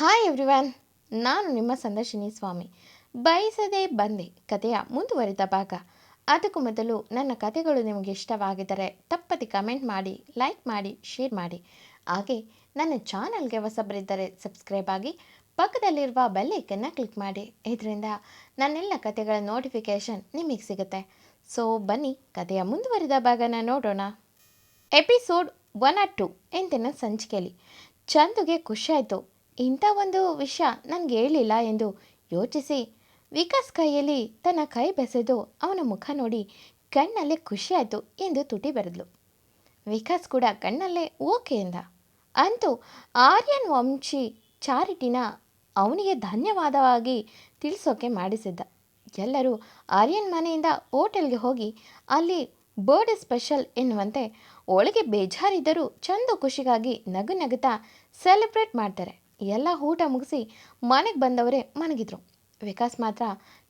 Hi everyone ನಾನು ನಿಮ್ಮ ಸಂದರ್ಶಿನಿ ಸ್ವಾಮಿ. ಬಯಸದೆ ಬಂದೆ ಕಥೆಯ ಮುಂದುವರಿದ ಭಾಗ. ಅದಕ್ಕೂ ಮೊದಲು ನನ್ನ ಕಥೆಗಳು ನಿಮಗೆ ಇಷ್ಟವಾಗಿದ್ದರೆ ತಪ್ಪದೆ ಕಮೆಂಟ್ ಮಾಡಿ ಲೈಕ್ ಮಾಡಿ ಶೇರ್ ಮಾಡಿ. ಹಾಗೆ ನನ್ನ ಚಾನಲ್ಗೆ ಹೊಸಬರಿದ್ದರೆ ಸಬ್ಸ್ಕ್ರೈಬ್ ಆಗಿ, ಪಕ್ಕದಲ್ಲಿರುವ ಬೆಲ್ಲೈಕನ್ನು ಕ್ಲಿಕ್ ಮಾಡಿ. ಇದರಿಂದ ನನ್ನೆಲ್ಲ ಕಥೆಗಳ ನೋಟಿಫಿಕೇಷನ್ ನಿಮಗೆ ಸಿಗುತ್ತೆ. ಸೊ ಬನ್ನಿ, ಕಥೆಯ ಮುಂದುವರಿದ ಭಾಗನ ನೋಡೋಣ. ಎಪಿಸೋಡ್ ಒನ್ ಆರ್ ಟು ಎಂದಿನ ಸಂಚಿಕೆಯಲ್ಲಿ. ಚಂದುಗೆ ಖುಷಿಯಾಯಿತು. ಇಂಥ ಒಂದು ವಿಷಯ ನನಗೆ ಹೇಳಿಲ್ಲ ಎಂದು ಯೋಚಿಸಿ ವಿಕಾಸ್ ಕೈಯಲ್ಲಿ ತನ್ನ ಕೈ ಬೆಸೆದು ಅವನ ಮುಖ ನೋಡಿ ಕಣ್ಣಲ್ಲೇ ಖುಷಿಯಾಯಿತು ಎಂದು ತುಟಿ ಬರೆದ್ಲು. ವಿಕಾಸ್ ಕೂಡ ಕಣ್ಣಲ್ಲೇ ಓಕೆ ಎಂದ ಅಂತೂ ಆರ್ಯನ್ ವಂಶಿ ಚಾರಿಟಿನ ಅವನಿಗೆ ಧನ್ಯವಾದವಾಗಿ ತಿಳಿಸೋಕೆ ಮಾಡಿಸಿದ್ದ. ಎಲ್ಲರೂ ಆರ್ಯನ್ ಮನೆಯಿಂದ ಹೋಟೆಲ್ಗೆ ಹೋಗಿ ಅಲ್ಲಿ ಬರ್ಡೇ ಸ್ಪೆಷಲ್ ಎನ್ನುವಂತೆ ಒಳಗೆ ಬೇಜಾರಿದ್ದರೂ ಚಂದು ಖುಷಿಗಾಗಿ ನಗು ನಗುತ್ತಾ ಸೆಲೆಬ್ರೇಟ್ ಮಾಡ್ತಾರೆ. ಎಲ್ಲ ಊಟ ಮುಗಿಸಿ ಮನೆಗೆ ಬಂದವರೇ ಮನಗಿದ್ರು ವಿಕಾಸ್ ಮಾತ್ರ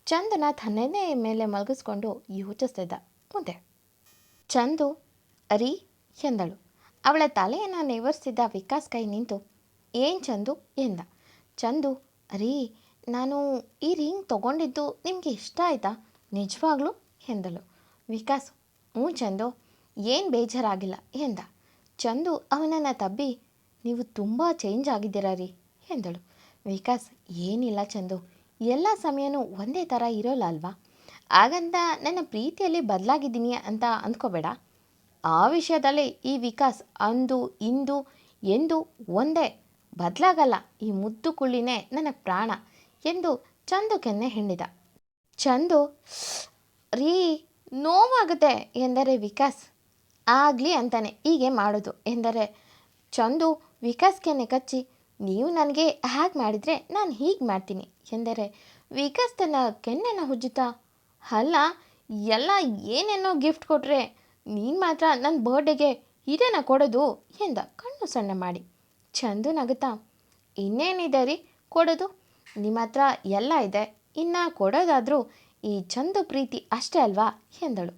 ಚಂದನ ತನ್ನೇ ಮೇಲೆ ಮಲಗಿಸ್ಕೊಂಡು ಯೋಚಿಸ್ತಿದ್ದ ಮುಂದೆ. ಚಂದು, ರೀ ಎಂದಳು. ಅವಳ ತಲೆಯನ್ನು ನೇವರಿಸಿದ್ದ ವಿಕಾಸ್ ಕೈ ನಿಂತು, ಏನು ಚಂದು? ಎಂದ. ಚಂದು, ರೀ, ನಾನು ಈ ರಿಂಗ್ ತಗೊಂಡಿದ್ದು ನಿಮಗೆ ಇಷ್ಟ ಆಯ್ತಾ? ನಿಜವಾಗ್ಲೂ? ಎಂದಳು. ವಿಕಾಸ್, ಹ್ಞೂ ಚಂದು, ಏನು ಬೇಜಾರಾಗಿಲ್ಲ, ಎಂದ. ಚಂದು ಅವನನ್ನು ತಬ್ಬಿ, ನೀವು ತುಂಬ ಚೇಂಜ್ ಆಗಿದ್ದೀರಾ ರೀ. ಎಂದಳು. ವಿಕಾಸ್, ಏನಿಲ್ಲ ಚಂದು. ಎಲ್ಲ ಸಮಯನೂ ಒಂದೇ ಥರ ಇರೋಲ್ಲ ಅಲ್ವಾ? ಹಾಗಂತ ನನ್ನ ಪ್ರೀತಿಯಲ್ಲಿ ಬದಲಾಗಿದ್ದೀನಿ ಅಂತ ಅಂದ್ಕೋಬೇಡ. ಆ ವಿಷಯದಲ್ಲಿ ಈ ವಿಕಾಸ್ ಅಂದು, ಇಂದು, ಎಂದು ಒಂದೇ. ಬದಲಾಗಲ್ಲ. ಈ ಮುದ್ದು ಕುಳ್ಳಿನೇ ನನ್ನ ಪ್ರಾಣ ಎಂದು ಚಂದು ಕೆನ್ನೆ ಹಿಂಡಿದ ಚಂದು, ರೀ, ನೋವಾಗುತ್ತೆ ಎಂದರೆ ವಿಕಾಸ್. ಆಗಲಿ ಅಂತಾನೆ. ಹೀಗೆ ಮಾಡೋದು ಎಂದರೆ ಚಂದು ವಿಕಾಸ್ ಕೆನ್ನೆ ಕಚ್ಚಿ ನೀವು ನನಗೆ ಹಾಗೆ ಮಾಡಿದರೆ ನಾನು ಹೀಗೆ ಮಾಡ್ತೀನಿ ಎಂದರೆ ವಿಕಾಸ್ ತನ್ನ ಕೆನ್ನೆನ ಹುಜ್ಜುತ್ತಾ ಅಲ್ಲ, ಎಲ್ಲ ಏನೇನೋ ಗಿಫ್ಟ್ ಕೊಟ್ಟರೆ ನೀನು ಮಾತ್ರ ನನ್ನ ಬರ್ಡೇಗೆ ಇದನ್ನ ಕೊಡೋದು ಎಂದ ಕಣ್ಣು ಸಣ್ಣ ಮಾಡಿ. ಚಂದು ನಗುತ್ತಾ, ಇನ್ನೇನಿದೆ ರೀ ಕೊಡೋದು? ನಿಮ್ಮ ಹತ್ರ ಎಲ್ಲ ಇದೆ, ಇನ್ನು ಕೊಡೋದಾದರೂ ಈ ಚಂದು ಪ್ರೀತಿ ಅಷ್ಟೇ ಅಲ್ವಾ? ಎಂದಳು.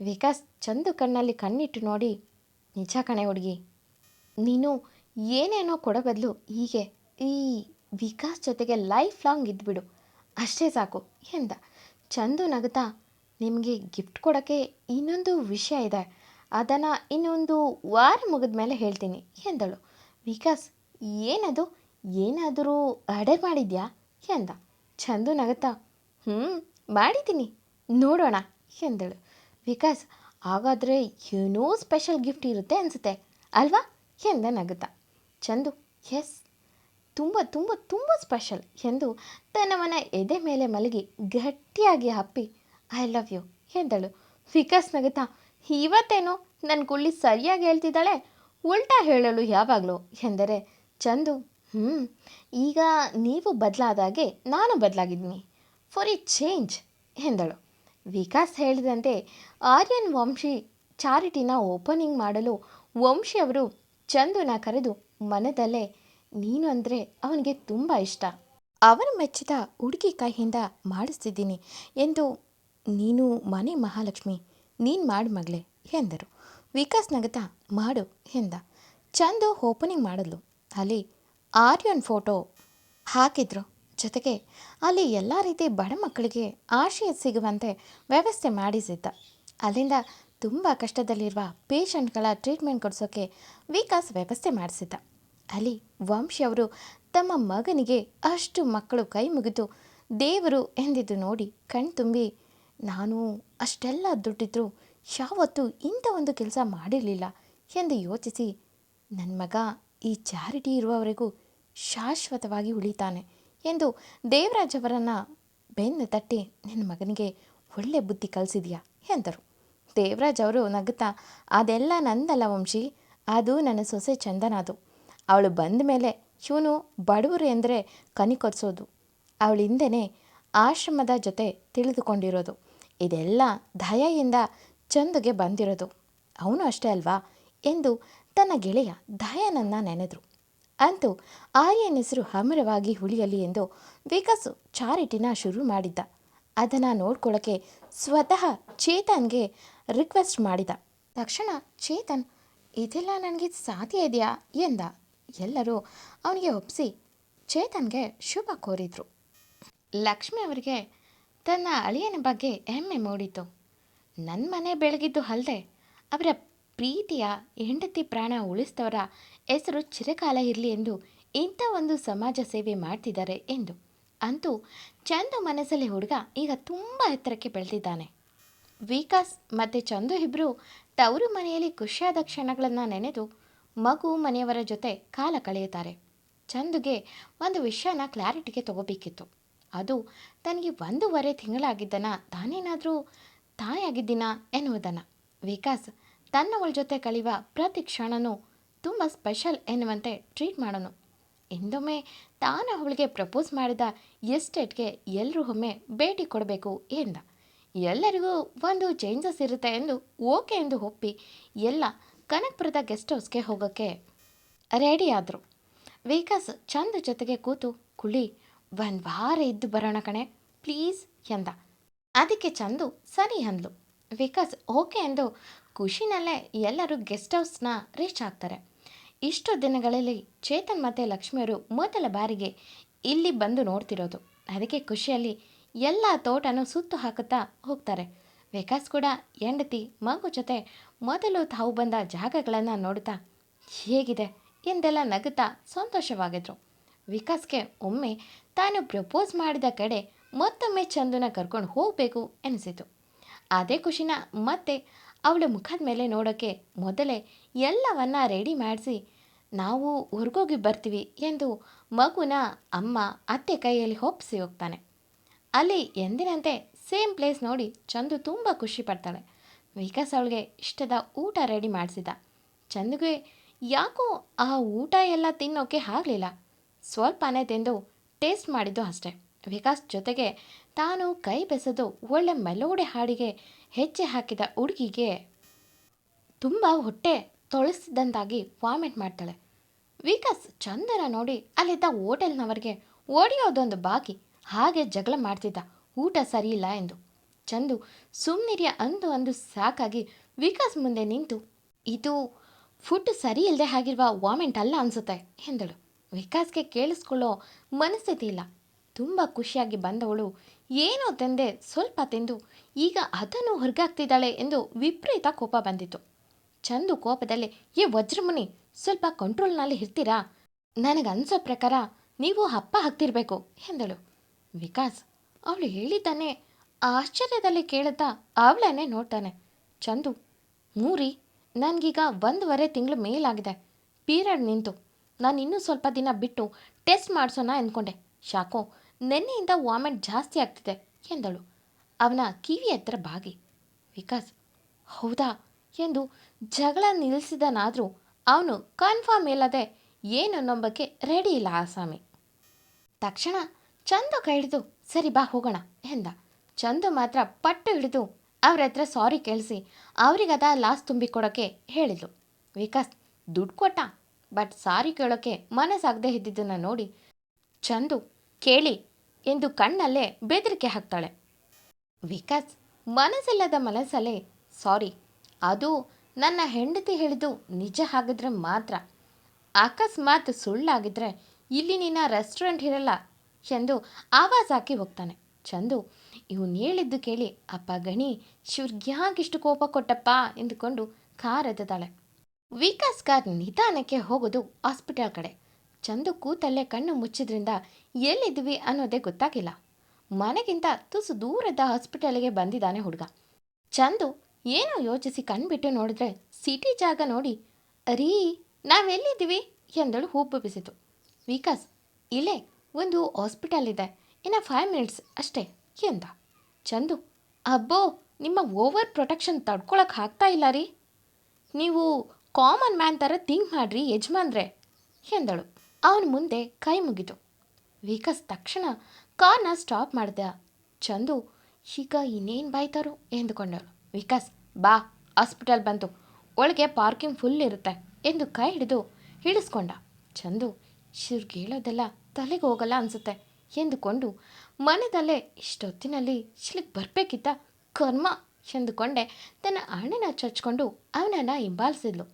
ವಿಕಾಸ್ ಚಂದು ಕಣ್ಣಲ್ಲಿ ಕಣ್ಣಿಟ್ಟು ನೋಡಿ, ನಿಜ ಕಣೆ ಹುಡುಗಿ, ನೀನು ಏನೇನೋ ಕೊಡೋ ಬದಲು ಹೀಗೆ ಈ ವಿಕಾಸ್ ಜೊತೆಗೆ ಲೈಫ್ ಲಾಂಗ್ ಇದ್ದುಬಿಡು ಅಷ್ಟೇ ಸಾಕು ಎಂದ. ಚಂದು ನಗುತ್ತಾ, ನಿಮಗೆ ಗಿಫ್ಟ್ ಕೊಡೋಕ್ಕೆ ಇನ್ನೊಂದು ವಿಷಯ ಇದೆ. ಅದನ್ನು ಇನ್ನೊಂದು ವಾರ ಮುಗಿದ ಮೇಲೆ ಹೇಳ್ತೀನಿ, ಎಂದಳು. ವಿಕಾಸ್, ಏನದು? ಏನಾದರೂ ಅಡೆ ಮಾಡಿದ್ಯಾ? ಎಂದ. ಚಂದು ನಗುತ್ತಾ ಹ್ಞೂ ಮಾಡಿದ್ದೀನಿ. ನೋಡೋಣ, ಎಂದಳು. ವಿಕಾಸ್, ಹಾಗಾದರೆ ಏನೋ ಸ್ಪೆಷಲ್ ಗಿಫ್ಟ್ ಇರುತ್ತೆ ಅನಿಸುತ್ತೆ, ಅಲ್ವಾ? ಎಂದ ನಗುತ್ತಾ. ಚಂದು ಎಸ್ ತುಂಬ ತುಂಬ ತುಂಬ ಸ್ಪೆಷಲ್ ಎಂದು ತನ್ನವನ ಎದೆ ಮೇಲೆ ಮಲಗಿ ಗಟ್ಟಿಯಾಗಿ ಹಪ್ಪಿ ಐ ಲವ್ ಯು ಎಂದಳು. ವಿಕಾಸ್ ನಗುತ್ತಾ ಇವತ್ತೇನೋ ನನ್ನ ಕುಳ್ಳಿ ಸರಿಯಾಗಿ ಹೇಳ್ತಿದ್ದಾಳೆ? ಉಲ್ಟಾ ಹೇಳಲು ಯಾವಾಗಲೂ? ಎಂದರೆ, ಚಂದು ಹ್ಞೂ ಈಗ ನೀವು ಬದಲಾದಾಗೆ ನಾನು ಬದಲಾಗಿದ್ದೀನಿ. ಫಾರ್ ಎ ಚೇಂಜ್ ಎಂದಳು. ವಿಕಾಸ್ ಹೇಳಿದಂತೆ, ಆರ್ಯನ್ ವಂಶಿ ಚಾರಿಟಿನ ಓಪನಿಂಗ್ ಮಾಡಲು ವಂಶಿ ಅವರು ಚಂದುನ ಕರೆದು ಮನದಲ್ಲೇ ನೀನು ಅಂದರೆ ಅವನಿಗೆ ತುಂಬ ಇಷ್ಟ. ಅವನು ಮೆಚ್ಚಿದ ಹುಡುಗಿ ಕೈಯಿಂದ ಮಾಡಿಸ್ತಿದ್ದೀನಿ ಎಂದು ನೀನು ಮನೆ ಮಹಾಲಕ್ಷ್ಮಿ, ನೀನು ಮಾಡು ಮಗಳೇ ಎಂದರು. ವಿಕಾಸ್ ನಗತ ಮಾಡು ಎಂದ. ಚಂದು ಓಪನಿಂಗ್ ಮಾಡಿದ್ಲು ಅಲ್ಲಿ ಆರ್ಯನ್ ಫೋಟೋ ಹಾಕಿದ್ರು. ಜೊತೆಗೆ ಅಲ್ಲಿ ಎಲ್ಲ ರೀತಿ ಬಡ ಮಕ್ಕಳಿಗೆ ಆಶಯ ಸಿಗುವಂತೆ ವ್ಯವಸ್ಥೆ ಮಾಡಿಸಿದ್ದ. ಅಲ್ಲಿಂದ ತುಂಬ ಕಷ್ಟದಲ್ಲಿರುವ ಪೇಷಂಟ್ಗಳ ಟ್ರೀಟ್ಮೆಂಟ್ ಕೊಡಿಸೋಕ್ಕೆ ವಿಕಾಸ್ ವ್ಯವಸ್ಥೆ ಮಾಡಿಸಿದ್ದ. ಅಲ್ಲಿ ವಂಶಿ ಅವರು ತಮ್ಮ ಮಗನಿಗೆ ಅಷ್ಟು ಮಕ್ಕಳು ಕೈ ಮುಗಿದು ದೇವರು ಎಂದಿದ್ದು ನೋಡಿ ಕಣ್ತುಂಬಿ ನಾನು ಅಷ್ಟೆಲ್ಲ ದುಡ್ಡಿದ್ರು ಯಾವತ್ತೂ ಇಂಥ ಒಂದು ಕೆಲಸ ಮಾಡಿರಲಿಲ್ಲ ಎಂದು ಯೋಚಿಸಿ ನನ್ನ ಮಗ ಈ ಚಾರಿಟಿ ಇರುವವರೆಗೂ ಶಾಶ್ವತವಾಗಿ ಉಳಿತಾನೆ ಎಂದು ದೇವರಾಜ್ ಅವರನ್ನು ಬೆನ್ನು ತಟ್ಟಿ ನಿನ್ನ ಮಗನಿಗೆ ಒಳ್ಳೆ ಬುದ್ಧಿ ಕಲಿಸಿದೆಯಾ? ಎಂದರು. ದೇವರಾಜ್ ಅವರು ನಗುತ್ತಾ, ಅದೆಲ್ಲ ನಂದಲ್ಲ ವಂಶಿ, ಅದು ನನ್ನ ಸೊಸೆ ಚಂದನದು. ಅವಳು ಬಂದ ಮೇಲೆ ಇವನು ಬಡವರು ಎಂದರೆ ಕನಿ ಅವಳ ಹಿಂದೆನೆ ಆಶ್ರಮದ ಜೊತೆ ತಿಳಿದುಕೊಂಡಿರೋದು. ಇದೆಲ್ಲ ದಯೆಯಿಂದ ಚಂದಗೆ ಬಂದಿರೋದು. ಅವನು ಅಷ್ಟೇ ಅಲ್ವಾ? ಎಂದು ತನ್ನ ಗೆಳೆಯ ದಯನನ್ನ ನೆನೆದರು. ಅಂತೂ ಆರ್ಯನ ಹೆಸರು ಹಮರವಾಗಿ ಉಳಿಯಲಿ ಎಂದು ವಿಕಾಸು ಚಾರಿಟಿನ ಶುರು ಮಾಡಿದ್ದ. ಅದನ್ನು ನೋಡ್ಕೊಳ್ಳೋಕ್ಕೆ ಸ್ವತಃ ಚೇತನ್ಗೆ ರಿಕ್ವೆಸ್ಟ್ ಮಾಡಿದ. ತಕ್ಷಣ ಚೇತನ್, ಇದೆಲ್ಲ ನನಗೆ ಸಾಧ್ಯ ಇದೆಯಾ? ಎಂದ. ಎಲ್ಲರೂ ಅವನಿಗೆ ಒಪ್ಪಿಸಿ ಚೇತನ್ಗೆ ಶುಭ ಕೋರಿದ್ರು. ಲಕ್ಷ್ಮಿ ಅವರಿಗೆ ತನ್ನ ಅಳಿಯನ ಬಗ್ಗೆ ಹೆಮ್ಮೆ ಮೂಡಿತು. ನನ್ನ ಮನೆ ಬೆಳಗಿದ್ದು ಅಲ್ಲದೆ ಅವರ ಪ್ರೀತಿಯ ಹೆಂಡತಿ ಪ್ರಾಣ ಉಳಿಸಿದವರ ಹೆಸರು ಚಿರಕಾಲ ಇರಲಿ ಎಂದು ಇಂಥ ಒಂದು ಸಮಾಜ ಸೇವೆ ಮಾಡ್ತಿದ್ದಾರೆ ಎಂದು. ಅಂತೂ ಚಂದು ಮನಸ್ಸಲ್ಲಿ ಹುಡುಗ ಈಗ ತುಂಬ ಎತ್ತರಕ್ಕೆ ಬೆಳೆದಿದ್ದಾನೆ. ವಿಕಾಸ್ ಮತ್ತು ಚಂದು ಇಬ್ಬರು ತವರು ಮನೆಯಲ್ಲಿ ಖುಷಿಯಾದ ಕ್ಷಣಗಳನ್ನು ನೆನೆದು ಮಗು ಮನೆಯವರ ಜೊತೆ ಕಾಲ ಕಳೆಯುತ್ತಾರೆ. ಚಂದುಗೆ ಒಂದು ವಿಷಯನ ಕ್ಲಾರಿಟಿಗೆ ತಗೋಬೇಕಿತ್ತು. ಅದು ತನಗೆ ಒಂದೂವರೆ ತಿಂಗಳಾಗಿದ್ದನ, ತಾನೇನಾದರೂ ತಾಯಾಗಿದ್ದೀನ ಎನ್ನುವುದನ್ನು. ವಿಕಾಸ್ ತನ್ನವಳ ಜೊತೆ ಕಳೆಯುವ ಪ್ರತಿ ಕ್ಷಣನೂ ತುಂಬ ಸ್ಪೆಷಲ್ ಎನ್ನುವಂತೆ ಟ್ರೀಟ್ ಮಾಡೋನು. ಇಂದೊಮ್ಮೆ ತಾನು ಅವಳಿಗೆ ಪ್ರಪೋಸ್ ಮಾಡಿದ ಎಸ್ಟೇಟ್ಗೆ ಎಲ್ಲರೂ ಒಮ್ಮೆ ಭೇಟಿ ಕೊಡಬೇಕು ಎಂದ. ಎಲ್ಲರಿಗೂ ಒಂದು ಚೇಂಜಸ್ ಇರುತ್ತೆ ಎಂದು ಓಕೆ ಎಂದು ಒಪ್ಪಿ ಎಲ್ಲ ಕನಕಪುರದ ಗೆಸ್ಟ್ ಹೌಸ್ಗೆ ಹೋಗೋಕ್ಕೆ ರೆಡಿ ಆದರು. ವಿಕಾಸ್ ಚಂದ ಜೊತೆಗೆ ಕೂತು ಕುಳಿ, ಒಂದು ವಾರ ಇದ್ದು ಬರೋಣ ಕಣೆ ಪ್ಲೀಸ್ ಎಂದ. ಅದಕ್ಕೆ ಚಂದು ಸರಿ ಅಂದ್ಲು. ವಿಕಾಸ್ ಓಕೆ ಎಂದು ಖುಷಿನಲ್ಲೇ ಎಲ್ಲರೂ ಗೆಸ್ಟ್ ಹೌಸ್ನ ರೀಚ್ ಆಗ್ತಾರೆ. ಇಷ್ಟು ದಿನಗಳಲ್ಲಿ ಚೇತನ್ ಮತ್ತು ಲಕ್ಷ್ಮಿಯವರು ಮೊದಲ ಬಾರಿಗೆ ಇಲ್ಲಿ ಬಂದು ನೋಡ್ತಿರೋದು. ಅದಕ್ಕೆ ಖುಷಿಯಲ್ಲಿ ಎಲ್ಲ ತೋಟನೂ ಸುತ್ತು ಹಾಕುತ್ತಾ ಹೋಗ್ತಾರೆ. ವಿಕಾಸ್ ಕೂಡ ಹೆಂಡತಿ, ಮಗು ಜೊತೆ ಮೊದಲು ತಾವು ಬಂದ ಜಾಗಗಳನ್ನು ನೋಡುತ್ತಾ, ಹೇಗಿದೆ? ಎಂದೆಲ್ಲ ನಗುತ್ತಾ ಸಂತೋಷವಾಗಿದ್ರು. ವಿಕಾಸ್ಗೆ ಒಮ್ಮೆ ತಾನು ಪ್ರಪೋಸ್ ಮಾಡಿದ ಕಡೆ ಮತ್ತೊಮ್ಮೆ ಚಂದನ ಕರ್ಕೊಂಡು ಹೋಗಬೇಕು ಎನಿಸಿತು ಅದೇ ಖುಷಿನ ಮತ್ತೆ ಅವಳ ಮುಖದ ಮೇಲೆ ನೋಡೋಕ್ಕೆ ಮೊದಲೇ ಎಲ್ಲವನ್ನ ರೆಡಿ ಮಾಡಿಸಿ, ನಾವು ಹೊರಗೋಗಿ ಬರ್ತೀವಿ ಎಂದು ಮಗುನ ಅಮ್ಮ ಅತ್ತೆ ಕೈಯಲ್ಲಿ ಒಪ್ಪಿಸಿ ಹೋಗ್ತಾನೆ. ಅಲ್ಲಿ ಎಂದಿನಂತೆ ಸೇಮ್ ಪ್ಲೇಸ್ ನೋಡಿ ಚಂದು ತುಂಬ ಖುಷಿ ಪಡ್ತಾಳೆ. ವಿಕಾಸ್ ಅವಳಿಗೆ ಇಷ್ಟದ ಊಟ ರೆಡಿ ಮಾಡಿಸಿದ. ಚಂದುಗೆ ಯಾಕೋ ಆ ಊಟ ಎಲ್ಲ ತಿನ್ನೋಕೆ ಆಗಲಿಲ್ಲ. ಸ್ವಲ್ಪನೇ ತಿಂದು ಟೇಸ್ಟ್ ಮಾಡಿದ್ದು ಅಷ್ಟೆ. ವಿಕಾಸ್ ಜೊತೆಗೆ ತಾನು ಕೈ ಬೆಸೆದು ಒಳ್ಳೆ ಮೆಲೋಡಿ ಹಾಡಿಗೆ ಹೆಜ್ಜೆ ಹಾಕಿದ ಹುಡುಗಿಗೆ ತುಂಬ ಹೊಟ್ಟೆ ತೊಳಸಿದಂತಾಗಿ ವಾಮಿಟ್ ಮಾಡ್ತಾಳೆ. ವಿಕಾಸ್ ಚಂದನ ನೋಡಿ ಅಲ್ಲಿದ್ದ ಹೋಟೆಲ್ನವರಿಗೆ ಓಡಿಯೋದೊಂದು ಬಾಕಿ. ಹಾಗೆ ಜಗಳ ಮಾಡ್ತಿದ್ದ. ಊಟ ಸರಿಯಿಲ್ಲ ಎಂದು. ಚಂದು ಸುಮ್ಮನಿರಿಯ ಅಂದು ಅಂದು ಸಾಕಾಗಿ ವಿಕಾಸ್ ಮುಂದೆ ನಿಂತು, ಇದು ಫುಡ್ ಸರಿ ಇಲ್ಲದೆ ಆಗಿರುವ ವಾಮೆಂಟ್ ಅಲ್ಲ ಅನಿಸುತ್ತೆ, ಎಂದಳು. ವಿಕಾಸ್ಗೆ ಕೇಳಿಸ್ಕೊಳ್ಳೋ ಮನಸ್ಥಿತಿ ಇಲ್ಲ. ತುಂಬ ಖುಷಿಯಾಗಿ ಬಂದವಳು. ಏನೋ ತಂದೆ, ಸ್ವಲ್ಪ ತಿಂದು, ಈಗ ಅದನ್ನು ಹೊರಗಾಗ್ತಿದ್ದಾಳೆ ಎಂದು ವಿಪರೀತ ಕೋಪ ಬಂದಿತ್ತು. ಚಂದು ಕೋಪದಲ್ಲಿ, ಏ ವಜ್ರಮುನಿ, ಸ್ವಲ್ಪ ಕಂಟ್ರೋಲ್ನಲ್ಲಿ ಇರ್ತೀರಾ? ನನಗನ್ಸೋ ಪ್ರಕಾರ ನೀವು ಹಪ್ಪ ಹಾಕ್ತಿರ್ಬೇಕು, ಎಂದಳು. ವಿಕಾಸ್, ಅವಳು ಹೇಳಿದ್ದಾನೆ, ಆಶ್ಚರ್ಯದಲ್ಲಿ ಕೇಳುತ್ತಾ ಅವಳನ್ನೇ ನೋಡ್ತಾನೆ. ಚಂದು, ಮೂರಿ, ನನಗೀಗ ಒಂದೂವರೆ ತಿಂಗಳು ಮೇಲಾಗಿದೆ. ಪೀರಿಯಡ್ ನಿಂತು. ನಾನು ಇನ್ನೂ ಸ್ವಲ್ಪ ದಿನ ಬಿಟ್ಟು ಟೆಸ್ಟ್ ಮಾಡಿಸೋಣ ಅಂದ್ಕೊಂಡೆ ಶಾಕೋ, ನೆನ್ನೆಯಿಂದ ವಾಮಿಟ್ ಜಾಸ್ತಿ ಆಗ್ತಿದೆ ಎಂದಳು. ಅವನ ಕಿವಿ ಹತ್ರ ಬಾಗಿ. ವಿಕಾಸ್, ಹೌದಾ ಎಂದು ಜಗಳ ನಿಲ್ಲಿಸಿದನಾದರೂ ಅವನು ಕನ್ಫರ್ಮ್ ಇಲ್ಲದೆ ಏನು ನಂಬಕ್ಕೆ ರೆಡಿ ಇಲ್ಲ ಆಸಾಮಿ ತಕ್ಷಣ ಚಂದು ಕೈ ಹಿಡಿದು ಸರಿ ಬಾ, ಹೋಗೋಣ, ಎಂದ. ಚಂದು ಮಾತ್ರ ಪಟ್ಟು ಹಿಡಿದು ಅವ್ರ ಹತ್ರ ಸಾರಿ ಕೇಳಿಸಿ ಅವರಿಗದ ಲಾಸ್ ತುಂಬಿಕೊಡೋಕ್ಕೆ ಹೇಳಿದ್ಲು. ವಿಕಾಸ್, ದುಡ್ಡು ಕೊಟ್ಟ ಬಟ್ ಸಾರಿ ಕೇಳೋಕ್ಕೆ ಮನಸ್ಸಾಗದೆ ಇದ್ದಿದ್ದನ್ನು ನೋಡಿ ಚಂದು ಕೇಳಿ ಎಂದು ಕಣ್ಣಲ್ಲೇ ಬೆದರಿಕೆ ಹಾಕ್ತಾಳೆ. ವಿಕಾಸ್, ಮನಸ್ಸಿಲ್ಲದ ಮನಸ್ಸಲ್ಲೇ ಸಾರಿ ಅದು ನನ್ನ ಹೆಂಡತಿ ಹೇಳಿದ್ದು ನಿಜ ಆಗಿದ್ರೆ ಮಾತ್ರ. ಅಕಸ್ಮಾತ್ ಸುಳ್ಳಾಗಿದ್ರೆ ಇಲ್ಲಿ ನಿನ್ನ ರೆಸ್ಟೋರೆಂಟ್ ಇರಲ್ಲ ಎಂದು ಆವಾಜ್ ಹಾಕಿ ಹೋಗ್ತಾನೆ. ಚಂದು, ಇವನು ಹೇಳಿದ್ದು ಕೇಳಿ, ಅಪ್ಪ ಗಣಿ, ಶಿವ್ರ್ಗ್ಯಾಗಿಷ್ಟು ಕೋಪ ಕೊಟ್ಟಪ್ಪ ಎಂದುಕೊಂಡು ಕಾರ್ ಎದ್ದಾಳೆ ವಿಕಾಸ್ ಕಾರ್ ನಿಧಾನಕ್ಕೆ ಹೋಗೋದು ಹಾಸ್ಪಿಟಲ್ ಕಡೆ. ಚಂದು ಕೂತಲ್ಲೇ ಕಣ್ಣು ಮುಚ್ಚಿದ್ರಿಂದ ಎಲ್ಲಿದ್ವಿ ಅನ್ನೋದೇ ಗೊತ್ತಾಗಿಲ್ಲ. ಮನೆಗಿಂತ ತುಸು ದೂರದ ಹಾಸ್ಪಿಟಲ್ಗೆ ಬಂದಿದ್ದಾನೆ ಹುಡುಗ. ಚಂದು ಏನೋ ಯೋಚಿಸಿ ಕಣ್ಬಿಟ್ಟು ನೋಡಿದ್ರೆ ಸಿಟಿ ಜಾಗ ನೋಡಿ ಅರೀ ನಾವೆಲ್ಲಿದ್ದೀವಿ? ಎಂದಳು ಹೂಪುಬಿಸಿತು ವಿಕಾಸ್, ಇಲ್ಲೇ ಒಂದು ಹಾಸ್ಪಿಟಲ್ ಇದೆ. ಇನ್ನು ಫೈವ್ ಮಿನಿಟ್ಸ್ ಅಷ್ಟೇ, ಎಂದ. ಚಂದು, ಅಬ್ಬೋ, ನಿಮ್ಮ ಓವರ್ ಪ್ರೊಟೆಕ್ಷನ್ ತಡ್ಕೊಳಕ್ಕೆ ಆಗ್ತಾ ಇಲ್ಲ ರೀ. ನೀವು ಕಾಮನ್ ಮ್ಯಾನ್ ಥರ ಥಿಂಕ್ ಮಾಡ್ರಿ, ಯಜಮಾನ್ರೆ, ಎಂದಳು. ಅವನ ಮುಂದೆ ಕೈ ಮುಗಿದು ವಿಕಾಸ್ ತಕ್ಷಣ ಕಾರ್ನ ಸ್ಟಾಪ್ ಮಾಡಿದೆ. ಚಂದು, ಈಗ ಇನ್ನೇನು ಬಾಯ್ತಾರೋ ಎಂದುಕೊಂಡಳು ವಿಕಾಸ್, ಬಾ ಹಾಸ್ಪಿಟಲ್ ಬಂತು. ಒಳಗೆ ಪಾರ್ಕಿಂಗ್ ಫುಲ್ ಇರುತ್ತೆ, ಎಂದು ಕೈ ಹಿಡಿದು ಹಿಡಿಸ್ಕೊಂಡ. ಚಂದು ಶಿವ್ರಿಗೆ ಹೇಳೋದೆಲ್ಲ ತಲೆಗೆ ಹೋಗಲ್ಲ ಅನಿಸುತ್ತೆ. ಎಂದುಕೊಂಡು ಮನದಲ್ಲೇ ಇಷ್ಟೊತ್ತಿನಲ್ಲಿ ಶಿಲಿಗೆ ಬರಬೇಕಿತ್ತ ಕರ್ಮ ಎಂದುಕೊಂಡೆ. ತನ್ನ ಅಣ್ಣನ ಚಚ್ಕೊಂಡು ಅವನನ್ನು ಹಿಂಬಾಲಿಸಿದ್ಲು.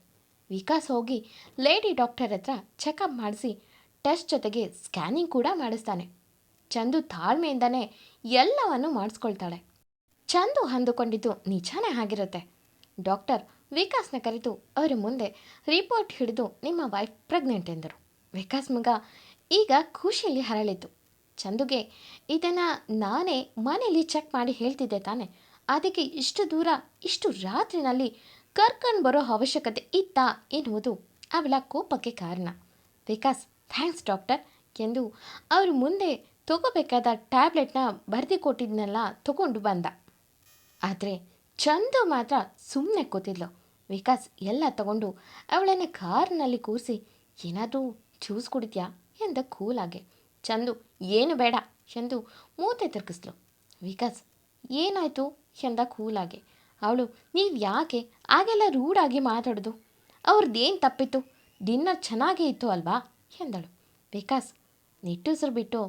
ವಿಕಾಸ್ ಹೋಗಿ ಲೇಡಿ ಡಾಕ್ಟರ್ ಹತ್ರ ಚೆಕಪ್ ಮಾಡಿಸಿ ಟೆಸ್ಟ್ ಜೊತೆಗೆ ಸ್ಕ್ಯಾನಿಂಗ್ ಕೂಡ ಮಾಡಿಸ್ತಾನೆ. ಚಂದು ತಾಳ್ಮೆಯಿಂದನೇ ಎಲ್ಲವನ್ನು ಮಾಡಿಸ್ಕೊಳ್ತಾಳೆ. ಚಂದು ಅಂದುಕೊಂಡಿದ್ದು ನಿಜಾನೇ ಆಗಿರುತ್ತೆ. ಡಾಕ್ಟರ್ ವಿಕಾಸ್ನ ಕರೆದು ಅವರ ಮುಂದೆ ರಿಪೋರ್ಟ್ ಹಿಡಿದು ನಿಮ್ಮ ವೈಫ್ ಪ್ರೆಗ್ನೆಂಟ್ ಎಂದರು. ವಿಕಾಸ್ ಮಗ ಈಗ ಖುಷಿಯಲ್ಲಿ ಹರಳಿತು ಚಂದುಗೆ, ಇದನ್ನು ನಾನೇ ಮನೆಯಲ್ಲಿ ಚೆಕ್ ಮಾಡಿ ಹೇಳ್ತಿದ್ದೆ ತಾನೆ. ಅದಕ್ಕೆ ಇಷ್ಟು ದೂರ, ಇಷ್ಟು ರಾತ್ರಿನಲ್ಲಿ ಕರ್ಕೊಂಡು ಬರೋ ಅವಶ್ಯಕತೆ ಇತ್ತಾ ಎನ್ನುವುದು ಅವಳ ಕೋಪಕ್ಕೆ ಕಾರಣ. ವಿಕಾಸ್, ಥ್ಯಾಂಕ್ಸ್ ಡಾಕ್ಟರ್ ಎಂದು ಅವರು ಮುಂದೆ ತಗೋಬೇಕಾದ ಟ್ಯಾಬ್ಲೆಟ್ನ ಬರೆದು ಕೊಟ್ಟಿದ್ನೆಲ್ಲ ತಗೊಂಡು ಬಂದ. ಆದರೆ ಚಂದು ಮಾತ್ರ ಸುಮ್ಮನೆ ಕೂತಿದ್ಲು. ವಿಕಾಸ್ ಎಲ್ಲ ತಗೊಂಡು ಅವಳನ್ನು ಕಾರ್ನಲ್ಲಿ ಕೂರಿಸಿ ಏನಾದರೂ ಜ್ಯೂಸ್ ಕುಡಿದ್ಯಾ ಎಂದ ಕೂಲಾಗೆ. ಚಂದು, ಏನು ಬೇಡ ಎಂದು ಮೂತೆ ತಿರುಗಿಸ್ಲು ವಿಕಾಸ್, ಏನಾಯಿತು? ಎಂದ ಕೂಲಾಗೆ. ಅವಳು, ನೀವು ಯಾಕೆ ಆಗೆಲ್ಲ ರೂಡಾಗಿ ಮಾತಾಡೋದು? ಅವ್ರದ್ದೇನು ತಪ್ಪಿತ್ತು? ಡಿನ್ನರ್ ಚೆನ್ನಾಗೇ ಇತ್ತು ಅಲ್ವಾ? ಎಂದಳು. ವಿಕಾಸ್, ನೆಟ್ಟುಸರು ಬಿಟ್ಟು,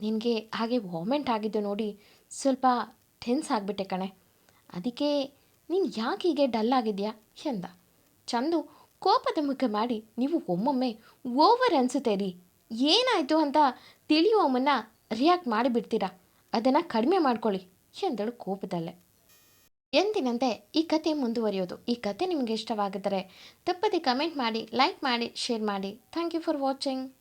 ನಿನಗೆ ಹಾಗೆ ವಾಮೆಂಟ್ ಆಗಿದ್ದು ನೋಡಿ ಸ್ವಲ್ಪ ಟೆನ್ಸ್ ಆಗಿಬಿಟ್ಟೆ ಕಣೆ. ಅದಕ್ಕೆ ನೀನು ಯಾಕೆ ಹೀಗೆ ಡಲ್ ಆಗಿದೆಯಾ? ಎಂದ. ಚಂದು ಕೋಪದ ಮುಖ ಮಾಡಿ ನೀವು ಒಮ್ಮೊಮ್ಮೆ ಓವರ್ ಅನಿಸುತ್ತೆ ರೀ. ಏನಾಯಿತು ಅಂತ ತಿಳಿಯುವ ಮುನ್ನ ರಿಯಾಕ್ಟ್ ಮಾಡಿಬಿಡ್ತೀರಾ? ಅದನ್ನು ಕಡಿಮೆ ಮಾಡ್ಕೊಳ್ಳಿ ಎಂದಳು ಕೋಪದಲ್ಲೇ. ಎಂದಿನಂತೆ ಈ ಕತೆ ಮುಂದುವರಿಯೋದು. ಈ ಕತೆ ನಿಮಗೆ ಇಷ್ಟವಾಗಿದ್ದರೆ ತಪ್ಪದೆ ಕಮೆಂಟ್ ಮಾಡಿ ಲೈಕ್ ಮಾಡಿ ಶೇರ್ ಮಾಡಿ. Thank you for watching